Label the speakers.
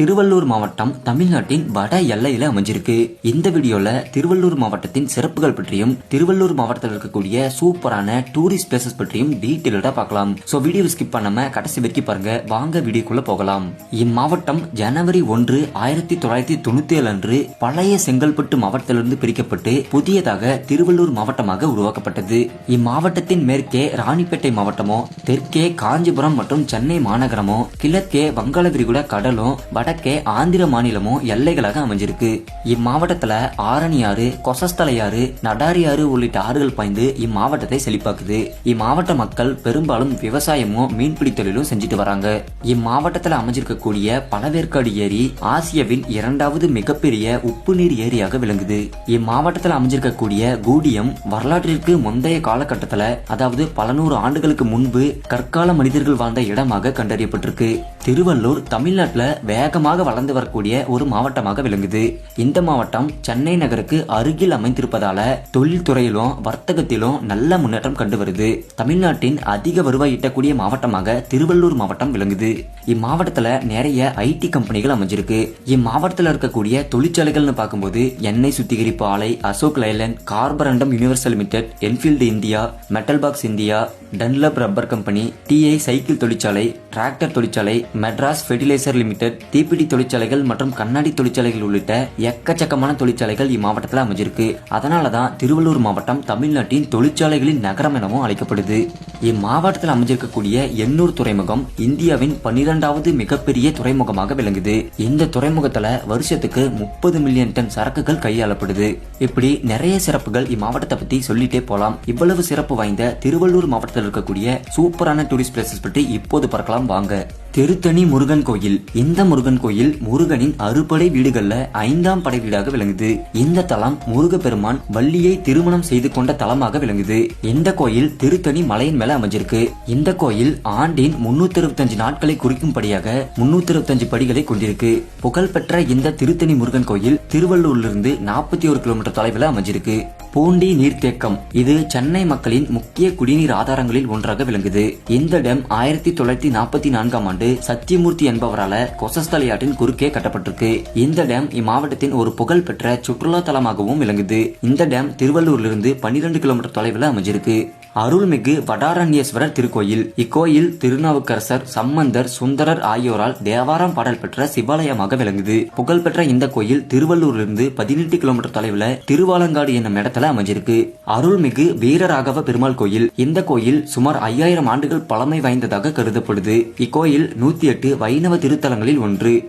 Speaker 1: திருவள்ளூர் மாவட்டம் தமிழ்நாட்டின் வட எல்லையில அமைஞ்சிருக்கு. இந்த வீடியோல திருவள்ளூர் மாவட்டத்தின் சிறப்புகள் பற்றியும் திருவள்ளூர் மாவட்டத்தில் இருக்கக்கூடிய சூப்பரான டூரிஸ்ட் பிளேசஸ் பற்றியும் டீட்டெயிலா பார்க்கலாம். சோ வீடியோ ஸ்கிப் பண்ணாம கடைசி வரைக்கும் பாருங்க. வாங்க வீடியோக்குள்ள போகலாம். இம்மாவட்டம் ஜனவரி ஒன்று ஆயிரத்தி தொள்ளாயிரத்தி தொண்ணூத்தி ஏழு அன்று பழைய செங்கல்பட்டு மாவட்டத்திலிருந்து பிரிக்கப்பட்டு புதியதாக திருவள்ளூர் மாவட்டமாக உருவாக்கப்பட்டது. இம்மாவட்டத்தின் மேற்கே ராணிப்பேட்டை மாவட்டமோ தெற்கே காஞ்சிபுரம் மற்றும் சென்னை மாநகரமோ கிழக்கே வங்காள விரிகுடா கடலும் வடக்கே ஆந்திர மாநிலமும் எல்லைகளாக அமைஞ்சிருக்கு. இம்மாவட்டத்துல ஆரணியாறு கொசஸ்தலையாறு நடாரியாறு உள்ளிட்ட ஆறுகள் பாய்ந்து இம்மாவட்டத்தை செழிப்பாக்குது. இம்மாவட்ட மக்கள் பெரும்பாலும் விவசாயமும் மீன்பிடி தொழிலும் செஞ்சுட்டு வராங்க. இம்மாவட்டத்துல அமைஞ்சிருக்கக்கூடிய பழவேற்காடு ஏரி ஆசியாவின் இரண்டாவது மிகப்பெரிய உப்பு நீர் ஏரியாக விளங்குது. இம்மாவட்டத்தில் அமைஞ்சிருக்கக்கூடிய கூடியம் வரலாற்றிற்கு முந்தைய காலகட்டத்துல அதாவது பல நூறு ஆண்டுகளுக்கு முன்பு கற்கால மனிதர்கள் வாழ்ந்த இடமாக கண்டறியப்பட்டிருக்கு. திருவள்ளூர் தமிழ்நாட்டுல வேகமாக வளர்ந்து வரக்கூடிய ஒரு மாவட்டமாக விளங்குது. இந்த மாவட்டம் சென்னை நகருக்கு அருகில் அமைந்திருப்பதால தொழில்துறையிலும் வர்த்தகத்திலும் நல்ல முன்னேற்றம் கண்டு வருது. தமிழ்நாட்டின் அதிக வருவாய் ஈட்டக்கூடிய மாவட்டமாக திருவள்ளூர் மாவட்டம் விளங்குது. இம்மாவட்டத்துல நிறைய ஐடி கம்பெனிகள் அமைஞ்சிருக்கு. இம்மாவட்டத்தில் இருக்கக்கூடிய தொழிற்சாலைகள்னு பார்க்கும்போது எண்ணெய் சுத்திகரிப்பு ஆலை Ashok Leyland Carborundum Universal Limited Enfield India Metal Box India Dunlop rubber company TI cycle தொழிற்சாலை டிராக்டர் தொழிற்சாலை மெட்ராஸ் ஃபெர்டிலைசர் லிமிடெட் தீப்பிடி தொழிற்சாலைகள் மற்றும் கண்ணாடி தொழிற்சாலைகள் உள்ளிட்ட எக்கச்சக்கமான தொழிற்சாலைகள் இம்மாவட்டத்தில் அமைஞ்சிருக்கு. அதனால தான் திருவள்ளூர் மாவட்டம் தமிழ்நாட்டின் தொழிற்சாலைகளின் நகரம் எனவும் அழைக்கப்படுது. இம்மாவட்டத்தில் அமைஞ்சிருக்கக்கூடிய எண்ணூர் துறைமுகம் இந்தியாவின் பன்னிரெண்டாவது மிகப்பெரிய துறைமுகமாக விளங்குது. இந்த துறைமுகத்துல வருஷத்துக்கு முப்பது மில்லியன் டன் சரக்குகள் கையாளப்படுது. இப்படி நிறைய சிறப்புகள் இம்மாவட்டத்தை பத்தி சொல்லிட்டே போலாம். இவ்வளவு சிறப்பு வாய்ந்த திருவள்ளூர் மாவட்டத்தில் இருக்கக்கூடிய சூப்பரான டூரிஸ்ட் பிளேசஸ் பற்றி இப்போது பார்க்கலாம் வாங்க. திருத்தணி முருகன் கோயில். இந்த முருகன் கோயில் முருகனின் அறுபடை வீடுகள்ல ஐந்தாம் படை வீடாக விளங்குது. இந்த தலம் முருகப்பெருமான் வள்ளியை திருமணம் செய்து கொண்ட தலமாக விளங்குது. இந்த கோயில் திருத்தணி மலையின் மேல அமைஞ்சிருக்கு. இந்த கோயில் ஆண்டின் முன்னூத்தி இருபத்தஞ்சு நாட்களை குறிக்கும்படியாக முன்னூத்தி இருபத்தஞ்சு படிகளை கொண்டிருக்கு. புகழ்பெற்ற இந்த திருத்தணி முருகன் கோயில் திருவள்ளூர்ல இருந்து நாற்பத்தி ஒரு கிலோமீட்டர் தொலைவில் அமைஞ்சிருக்கு. பூண்டி நீர்த்தேக்கம். இது சென்னை மக்களின் முக்கிய குடிநீர் ஆதாரங்களில் ஒன்றாக விளங்குது. இந்த டேம் ஆயிரத்தி தொள்ளாயிரத்தி நாற்பத்தி நான்காம் ஆண்டு சத்தியமூர்த்தி என்பவரால கொசஸ்தலையாற்றின் குறுக்கே கட்டப்பட்டிருக்கு. இந்த டேம் இம்மாவட்டத்தின் ஒரு புகழ்பெற்ற சுற்றுலா தலமாகவும் விளங்குது. இந்த டேம் திருவள்ளூரிலிருந்து பன்னிரண்டு கிலோமீட்டர் தொலைவில் அமைஞ்சிருக்கு. அருள்மிகு வடாரண்யேஸ்வரர் திருக்கோயில். இக்கோயில் திருநாவுக்கரசர் சம்பந்தர் சுந்தரர் ஆகியோரால் தேவாரம் பாடல் பெற்ற சிவாலயமாக விளங்குது. புகழ்பெற்ற இந்த கோயில் திருவள்ளூரிலிருந்து பதினெட்டு கிலோமீட்டர் தொலைவில் திருவாலங்காடு என்னும் இடத்துல அமைஞ்சிருக்கு. அருள்மிகு வீரராகவ பெருமாள் கோயில். இந்த கோயில் சுமார் ஐயாயிரம் ஆண்டுகள் பழமை வாய்ந்ததாக கருதப்படுது. இக்கோயில் நூத்தி எட்டு வைணவ திருத்தலங்களில் ஒன்று.